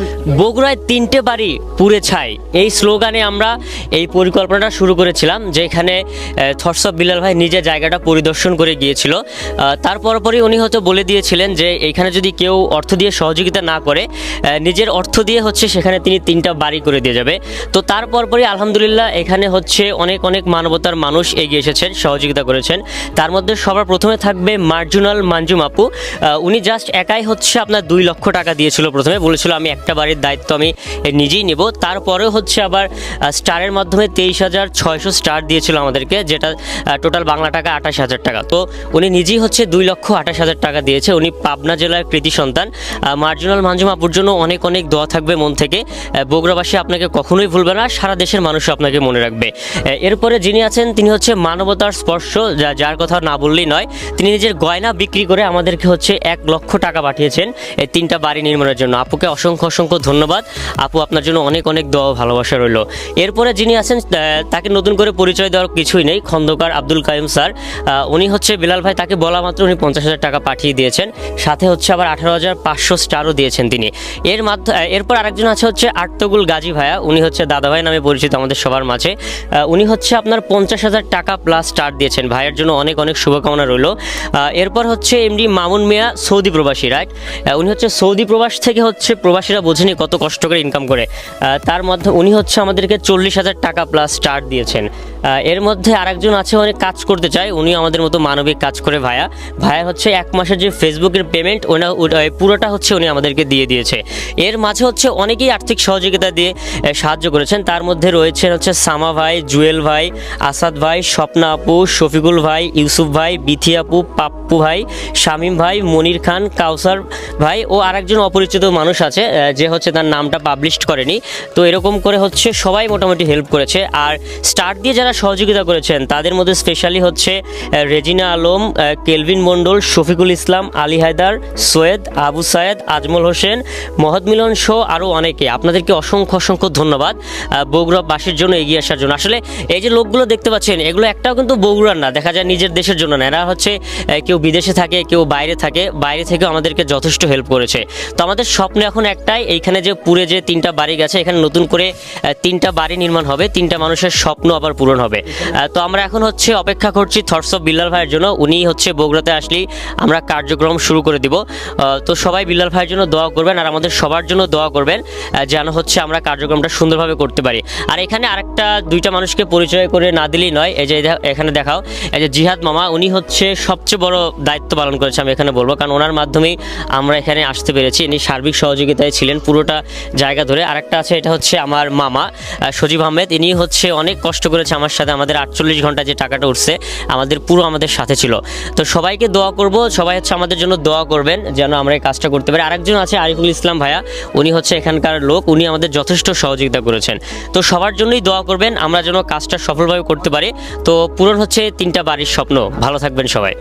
accomplished বগুড়ায় তিনটে বাড়ি পুড়ে ছাই। এই স্লোগানে আমরা এই পরিকল্পনাটা শুরু করেছিলাম যেখানে অফ বিলাল ভাই নিজে জায়গাটা পরিদর্শন করে গিয়েছিল। আহ, তার পরপরই উনি হয়তো বলে দিয়েছিলেন যে এখানে যদি কেউ অর্থ দিয়ে সহযোগিতা না করে নিজের অর্থ দিয়ে হচ্ছে সেখানে তিনি তিনটা বাড়ি করে দিয়ে যাবে। তো তার পরপরই আলহামদুলিল্লাহ এখানে হচ্ছে অনেক অনেক মানবতার মানুষ এগিয়ে এসেছেন সহযোগিতা করেছেন। তার মধ্যে সবার প্রথমে থাকবে মার্জুনাল মাঞ্জুম আপু। উনি জাস্ট একাই হচ্ছে আপনার দুই লক্ষ টাকা দিয়েছিল প্রথমে বলেছিল আমি একটা বাড়ির দায়িত্ব আমি নিজেই নেব। তারপরে হচ্ছে আবার স্টারের মাধ্যমে তেইশ হাজার ছয়শো স্টার দিয়েছিল আমাদেরকে, যেটা টোটাল বাংলা টাকা আঠাশ হাজার টাকা। তো উনি নিজেই হচ্ছে দুই লক্ষ আঠাশ হাজার টাকা দিয়েছে। উনি পাবনা জেলার কৃতি সন্তান। মার্জিনাল মাঞ্জুম আপুর জন্য অনেক অনেক দোয়া থাকবে মন থেকে। বগুড়াবাসী আপনাকে কখনোই ভুলবে না, সারা দেশের মানুষ আপনাকে মনে রাখবে। এরপরে যিনি আছেন, তিনি হচ্ছে মানবতার স্পর্শ, যা, যার কথা না বললেই নয়, তিনি নিজের গয়না বিক্রি করে আমাদেরকে হচ্ছে এক লক্ষ টাকা পাঠিয়েছেন, এই তিনটা বাড়ি নির্মাণের জন্য। আপুকে অসংখ্য অসংখ্য ধন্যবাদ। আপু, আপনার জন্য অনেক অনেক দোয়া ভালোবাসা রইল। এরপরে যিনি আছেন তাকে নতুন করে পরিচয় দেওয়ার কিছুই নেই, খন্দকার আব্দুল কাইম স্যার। উনি হচ্ছে বিলাল ভাই, তাকে বলা মাত্র উনি পঞ্চাশ হাজার টাকা পাঠিয়ে দিয়েছেন। সাথে হচ্ছে আবার আঠারো হাজার পাঁচশো স্টারও দিয়েছেন তিনি। এর মাধ্যমে এরপর আরেকজন আছে হচ্ছে আর্তগুল গাজী ভাইয়া। উনি হচ্ছে দাদা ভাই নামে পরিচিত আমাদের সবার মাঝে। উনি হচ্ছে আপনার পঞ্চাশ হাজার টাকা প্লাস স্টার দিয়েছেন। ভাইয়ের জন্য অনেক অনেক শুভকামনা রইল। এরপর হচ্ছে এমডি মামুন মিয়া, সৌদি প্রবাসী রাইট উনি হচ্ছে সৌদি প্রবাস থেকে হচ্ছে প্রবাসীরা বোঝেনি কত কষ্ট করে ইনকাম করে। তার মধ্যে উনি হচ্ছে আমাদেরকে চল্লিশ হাজার টাকা প্লাস স্টার দিয়েছেন। এর মধ্যে আরেকজন আছে অনেক কাজ করতে চায় উনি আমাদের মতো মানবিক কাজ করে ভাইয়া ভাইয়া হচ্ছে এক মাসের যে ফেসবুকের পেমেন্ট ওনা পুরোটা হচ্ছে উনি আমাদেরকে দিয়ে দিয়েছে। এর মাঝে হচ্ছে অনেকেই আর্থিক সহযোগিতা দিয়ে সাহায্য করেছেন। তার মধ্যে রয়েছে হচ্ছে সামা ভাই, জুয়েল ভাই, আসাদ ভাই, স্বপ্না আপু, শফিকুল ভাই, ইউসুফ ভাই, বিথি আপু, পাপ্পু ভাই, শামীম ভাই, মনির খান, কাউসার ভাই ও আরেকজন অপরিচিত মানুষ আছে যে হচ্ছে তার নামটা পাবলিশ করেনি। তো এরকম করে হচ্ছে সবাই মোটামুটি হেল্প করেছে। আর স্টার দিয়ে যারা সহযোগিতা করেছেন তাদের মধ্যে স্পেশালি হচ্ছে রেজিনা আলম কেলভিন মণ্ডল শফিকুল ইসলাম আলী হায়দার সৈয়দ আবু সায়েদ আজমল হোসেন মহৎ মিলন শো আরও অনেকে। আপনাদেরকে অসংখ্য অসংখ্য ধন্যবাদ। আহ, বগুড়াবাসীর জন্য এগিয়ে আসার জন্য। আসলে এই যে লোকগুলো দেখতে পাচ্ছেন এগুলো একটাও কিন্তু বগুড়ার না। দেখা যায় নিজের দেশের জন্য না। এরা হচ্ছে কেউ বিদেশে থাকে কেউ বাইরে থাকে। বাইরে থেকে আমাদেরকে যথেষ্ট হেল্প করেছে। তো আমাদের স্বপ্ন এখন একটাই এইখানে যে পুরে যে তিনটা বাড়ি গেছে, এখানে নতুন করে তিনটা বাড়ি নির্মাণ হবে, তিনটা মানুষের স্বপ্ন আবার পূরণ হবে। তো আমরা এখন হচ্ছে অপেক্ষা করছি থটস অফ বিল্লাল ভাইয়ের জন্য। উনি হচ্ছে বগুড়াতে আসলেই আমরা কার্যক্রম শুরু করে দিব। তো সবাই বিল্লাল ভাইয়ের জন্য দোয়া করবেন আর আমাদের সবার জন্য দোয়া করবেন যেন হচ্ছে আমরা কার্যক্রমটা সুন্দরভাবে করতে পারি। আর এখানে আরেকটা, দুইটা মানুষকে পরিচয় করে না দিলেই নয়, এই যে এখানে দেখাও, এই যে জিহাদ মামা, উনি হচ্ছে সবচেয়ে বড় দায়িত্ব পালন করেছে, আমি এখানে বলব। কারণ ওনার মাধ্যমেই আমরা এখানে আসতে পেরেছি। ইনি সার্বিক সহযোগিতায় ছিলেন পুরোটা জায়গা ধরে। আরেকটা আছে, এটা হচ্ছে আমার মামা সজীব আহমেদ। ইনি হচ্ছে অনেক কষ্ট করেছে আমার সাথে। আমাদের আটচল্লিশ ঘণ্টা যে টাকাটা উঠছে, আমাদের পুরো আমাদের সাথে ছিল। তো সবাইকে দোয়া করব, সবাই হচ্ছে আমাদের জন্য দোয়া করবেন, যেন আমরা এই কাজটা করতে পারি। আরেকজন আছে, আরিফুল ইসলাম ভাইয়া, উনি হচ্ছে এখানকার লোক। উনি আমাদের যথেষ্ট সহযোগিতা করেছেন। তো সবার জন্যই দোয়া করবেন, আমরা যেন কাজটা সফলভাবে করতে পারি। তো পূরণ হচ্ছে তিনটা বাড়ির স্বপ্ন। ভালো থাকবেন সবাই।